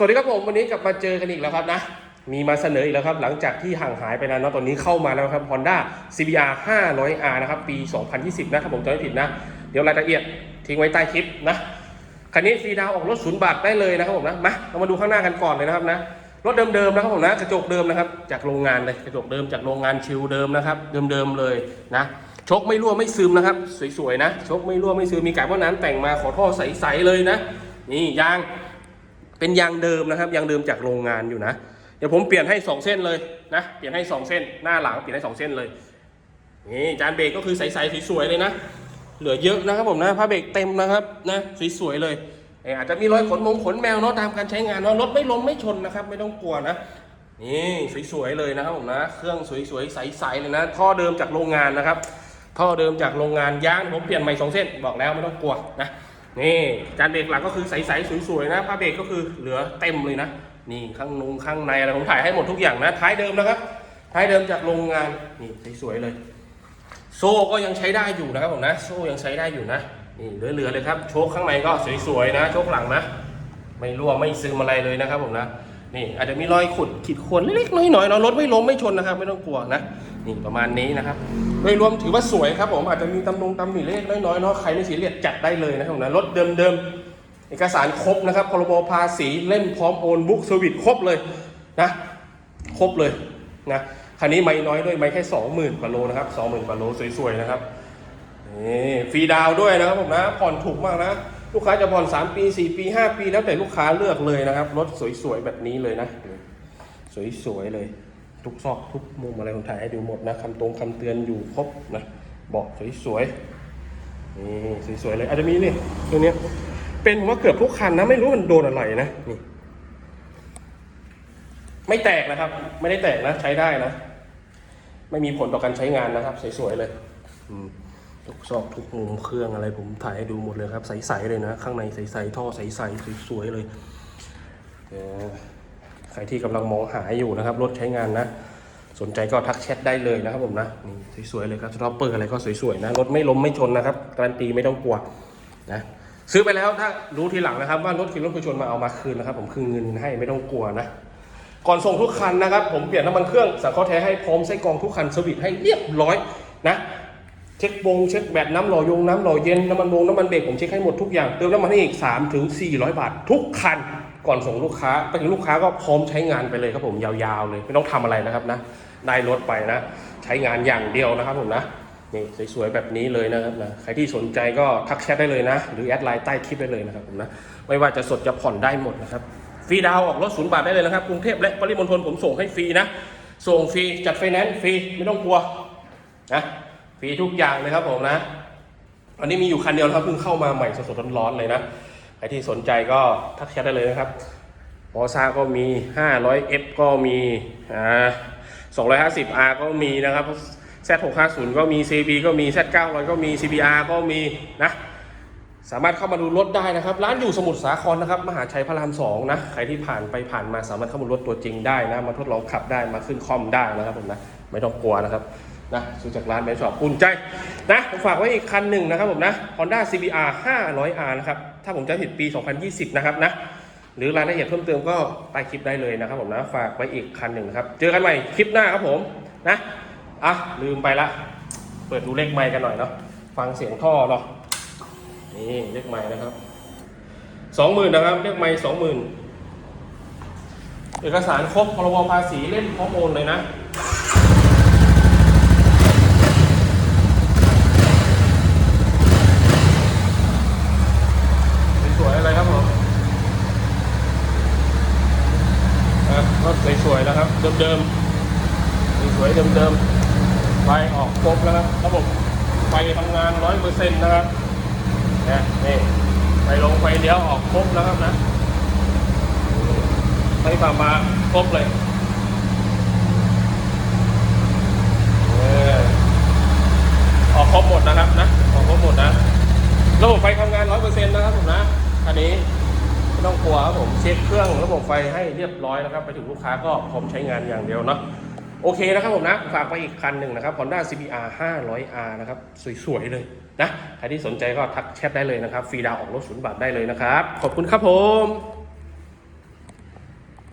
สวัสดีครับผมวันนี้กลับมาเจอกันอีกแล้วครับนะ มีมาเสนออีกแล้วครับ หลังจากที่ห่างหายไปนานเนาะตอนนี้เข้ามาแล้วครับ Honda CBR 500R นะครับ ปี 2020 นะครับผมจำไม่ผิดนะ เดี๋ยวรายละเอียดทิ้งไว้ใต้คลิปนะ คันนี้ฟรีดาวออกรถศูนย์บาทได้เลยนะครับผมนะ มาเรามาดูข้างหน้ากันก่อนเลยนะครับนะ รถเดิมๆนะครับผมนะ กระจกเดิมนะครับ จากโรงงานเลย กระจกเดิมจากโรงงานชิลเดิมนะครับ เดิมๆเลยนะ ชกไม่รั่วไม่ซึมนะครับ สวยๆนะ ชกไม่รั่วไม่ซึม มีกาบว่าน้ำแต่งมาขอท่อใสๆเลยนะ นี่ยาง เป็นยางเดิมนะครับยางเดิมจากโรงงานอยู่นะ เดี๋ยวผมเปลี่ยนให้ 2 เส้นเลยนะเปลี่ยนให้ 2 เส้น หน้าหลังเปลี่ยนให้ 2 เส้นเลยนี่จานเบรกก็คือใสๆสวยๆเลยนะ เหลือเยอะนะครับผมนะผ้าเบรกเต็มนะครับนะสวยๆเลยเอ่ออาจจะมีรอยขนมงขนแมวเนาะตามการใช้งานเนาะรถไม่ล้มไม่ชนนะครับ ไม่ต้องกลัวนะนี่สวยๆเลยนะครับผมนะเครื่องสวยๆใสๆเลยนะท่อเดิมจากโรงงานนะครับท่อเดิมจากโรงงานยางผมเปลี่ยนใหม่สองเส้นบอกแล้วไม่ต้องกลัวนะ นี่จานเบรกหลังก็คือใสๆสวยๆนะผ้าเบรกก็คือเหลือเต็มเลยนะ นี่ข้างนุงข้างในอะไรผมถ่ายให้หมดทุกอย่างนะท้ายเดิมนะครับ ท้ายเดิมจากโรงงานนี่สวยๆเลย โซ่ก็ยังใช้ได้อยู่นะครับผมนะ โซ่ยังใช้ได้อยู่นะนี่เหลือๆเลยครับโชคข้างในก็สวยๆนะโชคหลังนะ ไม่รั่วไม่ซึมอะไรเลยนะครับผมนะ นี่อาจจะมีรอยขุดขีดข่วนเล็กๆน้อยๆเนาะรถไม่ล้มไม่ชนนะครับ ไม่ต้องกลัวนะนี่ประมาณนี้นะครับโดยรวมถือว่าสวยครับผมอาจจะมีตำนงตำหนิเล็กๆน้อยๆเนาะใครไม่สีเรียสจัดได้เลยนะครับนะรถเดิมๆ เอกสารครบนะครับพรบภาษีเล่มพร้อมโอนบุ๊กเซอร์วิสครบเลยนะครบเลยนะคันนี้ไม่น้อยด้วยไม่แค่สองหมื่นกว่าโลนะครับสองหมื่นกว่าโลสวยๆนะครับนี่ฟรีดาวด้วยนะครับผมนะผ่อนถูกมากนะ ลูกค้าจะผ่อน3ปี 4 ปี 5 ปี แล้วแต่ลูกค้าเลือกเลยนะครับ รถสวยๆ แบบนี้เลยนะ สวยๆ เลย ทุกซอกทุกมุมอะไรผมถ่ายให้ดูหมดนะคำตรงคำเตือนอยู่ครบนะเบอกสวยๆ นี่สวยๆ เลย อาจจะมีนี่ตัวนี้เป็นผมว่าเกือบทุกคันนะ ไม่รู้มันโดนอะไรนะนี่ไม่แตกนะครับ ไม่ได้แตกนะ ใช้ได้นะ ไม่มีผลต่อการใช้งานนะครับ สวยๆ เลย อืม ทุกซอกทุกมุมเครื่องอะไรผมถ่ายให้ดูหมดเลยครับ ใสๆเลยนะ ข้างในใสๆท่อใสๆสวยๆเลยใครที่กำลังมองหาอยู่นะครับ รถใช้งานนะ สนใจก็ทักแชทได้เลยนะครับผมนะนี่สวยๆเลยครับสต็อปเปอร์อะไรก็สวยๆนะรถไม่ล้มไม่ชนนะครับการันตีไม่ต้องกลัวนะซื้อไปแล้วถ้ารู้ทีหลังนะครับ ว่ารถคือรถคือชนมาเอามาคืนนะครับ ผมคืนเงินให้ไม่ต้องกลัวนะก่อนส่งทุกคันนะครับ ผมเปลี่ยนน้ำมันเครื่องสังเคราะห์แท้ให้พร้อมไส้กรองทุกคันสวิตช์ให้เรียบร้อยนะ เช็ควงเช็คแบตน้ำหล่อยงน้ำหล่อเย็นน้ำมันวงน้ำมันเบรกผมเช็คให้หมดทุกอย่างเติมน้ำมันให้อีก3ถึง400 บาท ทุกคันก่อนส่งลูกค้าไปถึงลูกค้าก็พร้อมใช้งานไปเลยครับผมยาวๆเลย ไม่ต้องทำอะไรนะครับนะ ได้รถไปนะ ใช้งานอย่างเดียวนะครับผมนะนี่สวยๆแบบนี้เลยนะครับนะใครที่สนใจก็ทักแชทได้เลยนะ หรือแอดไลน์ใต้คลิปได้เลยนะครับผมนะไม่ว่าจะสดจะผ่อนได้หมดนะครับฟรีดาวออกรถศูนย์บาทได้เลยนะครับกรุงเทพและปริมณฑลผมส่งให้ฟรีนะ ส่งฟรีจัดไฟแนนซ์ฟรีไม่ต้องกลัวนะ ฟรีทุกอย่างเลยครับผมนะอันนี้มีอยู่คันเดียวครับเพิ่งเข้ามาใหม่สดๆร้อนๆเลยนะใครที่สนใจก็ทักแชทได้เลยนะครับมอซ่าก็มี 500F ก็มีอ่า 250R ก็มีนะครับ Z650 ก็มี CB ก็มี Z900 ก็มี CBR ก็มีนะสามารถเข้ามาดูรถได้นะครับ ร้านอยู่สมุทรสาครนะครับ มหาชัยพระรามสองนะ ใครที่ผ่านไปผ่านมาสามารถเข้ามาดูรถตัวจริงได้นะ มาทดลองขับได้ มาขึ้นคอมได้นะครับผมนะ ไม่ต้องกลัวนะครับ นะซื้อจากร้านแบนช็อปอุ่นใจนะผมฝากไว้อีกคันหนึ่งนะครับผมนะ Honda CBR 500R นะครับ ถ้าผมจะผิดปี 2020 นะครับนะ หรือรายละเอียดเพิ่มเติมก็ใต้คลิปได้เลยนะครับผมนะ ฝากไว้อีกคันหนึ่งครับ เจอกันใหม่คลิปหน้าครับผมนะ อะ ลืมไปละ เปิดดูเลขไมค์กันหน่อยเนาะ ฟังเสียงท่อเนาะ นี่เลขไม้นะครับสองหมื่นนะครับ เลขไม้สองหมื่นเอกสารครบพรบภาษีเล่มพร้อมโอนเลยนะ สวยๆอะไรครับผมอะรถสวยๆนะครับ เดิมๆสวยเดิมๆไฟออกครบแล้วครับระบบไฟทำงานร้อยเปอร์เซ็นต์นะครับนะนี่ไปลงไฟเลี้ยวออกครบแล้วครับนะไฟฝ่ามาครบเลยเออออกครบหมดนะครับนะออกครบหมดนะระบบไฟทำงานร้อยเปอร์เซ็นต์นะครับผมนะคันนี้ ไม่ต้องกลัวครับผมเช็คเครื่องระบบไฟให้เรียบร้อยนะครับ ไปถึงลูกค้าก็พร้อมใช้งานอย่างเดียวเนาะโอเคนะครับผมนะ ฝากไปอีกคันหนึ่งนะครับ Honda CBR 500R นะครับ สวย ๆ เลยนะ ใครที่สนใจก็ทักแชทได้เลยนะครับ ฟรีดาวออกรถศูนย์บาทได้เลยนะครับ ขอบคุณครับผม